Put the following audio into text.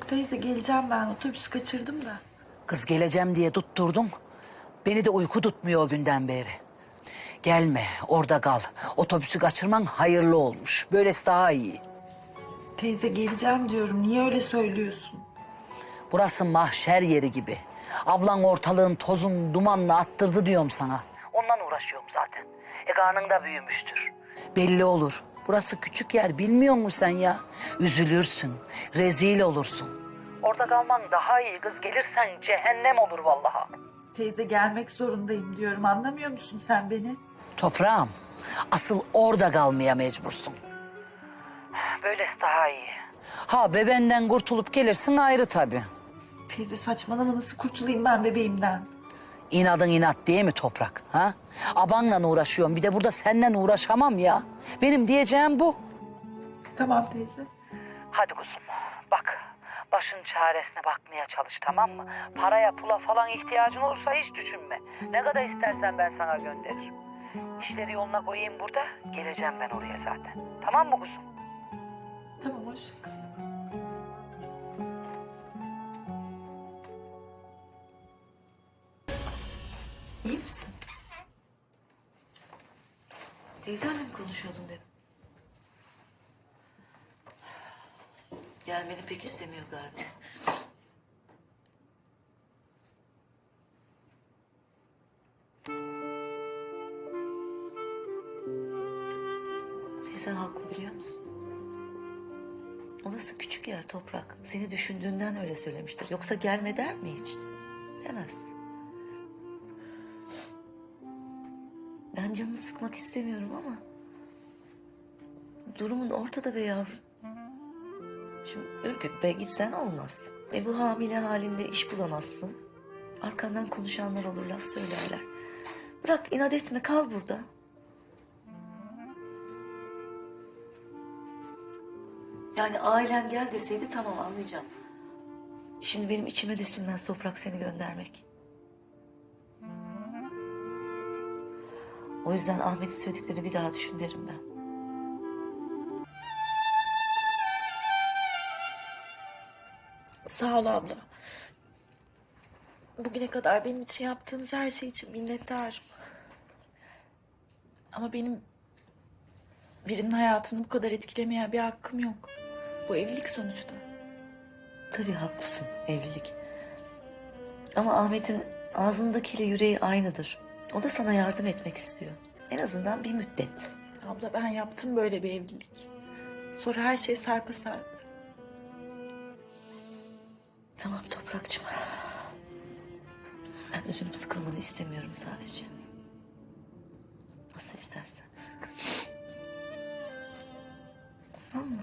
Teyze geleceğim ben. Otobüsü kaçırdım da. Kız geleceğim diye tutturdum. Beni de uyku tutmuyor o günden beri. Gelme, orada kal. Otobüsü kaçırman hayırlı olmuş. Böylesi daha iyi. Teyze geleceğim diyorum. Niye öyle söylüyorsun? Burası mahşer yeri gibi. Ablan ortalığın tozun dumanla attırdı diyorum sana. Ondan uğraşıyorum zaten. E karnın da büyümüştür. Belli olur. Burası küçük yer bilmiyor musun sen ya? Üzülürsün, rezil olursun. Orada kalman daha iyi kız. Gelirsen cehennem olur vallahi. Teyze gelmek zorundayım diyorum. Anlamıyor musun sen beni? Toprağım, asıl orada kalmaya mecbursun. Böylesi daha iyi. Ha bebenden kurtulup gelirsin ayrı tabii. Teyze saçmalama nasıl kurtulayım ben bebeğimden? İnadın inat değil mi toprak? Ha? Abanla uğraşıyorum bir de burada seninle uğraşamam ya. Benim diyeceğim bu. Tamam teyze. Hadi kuzum bak başın çaresine bakmaya çalış tamam mı? Paraya pula falan ihtiyacın olursa hiç düşünme. Ne kadar istersen ben sana gönderirim. İşleri yoluna koyayım burada geleceğim ben oraya zaten. Tamam mı kuzum? Tamam hoşça İyi misin? Teyzenle mi konuşuyordun dedim. Gelmeni pek istemiyor galiba. Teyzen haklı biliyor musun? Orası küçük yer toprak. Seni düşündüğünden öyle söylemiştir. Yoksa gelme der mi hiç? Demez. Ben canını sıkmak istemiyorum ama... ...durumun ortada be yavrum. Şimdi Ürküt Bey gitsen olmaz. E bu hamile halinde iş bulamazsın. Arkandan konuşanlar olur, laf söylerler. Bırak inat etme, kal burada. Yani ailen gel deseydi tamam anlayacağım. Şimdi benim içime de sinmez toprak seni göndermek. O yüzden Ahmet'in söylediklerini bir daha düşün derim ben. Sağ ol abla. Bugüne kadar benim için yaptığınız her şey için minnettarım. Ama benim birinin hayatını bu kadar etkilemeye bir hakkım yok. Bu evlilik sonuçta. Tabii haklısın evlilik. Ama Ahmet'in ağzındakiyle yüreği aynıdır. O da sana yardım etmek istiyor. En azından bir müddet. Abla ben yaptım böyle bir evlilik. Sonra her şey sarpa sardı. Tamam Toprak'cığım. Ben üzülüp sıkılmanı istemiyorum sadece. Nasıl istersen. Tamam mı?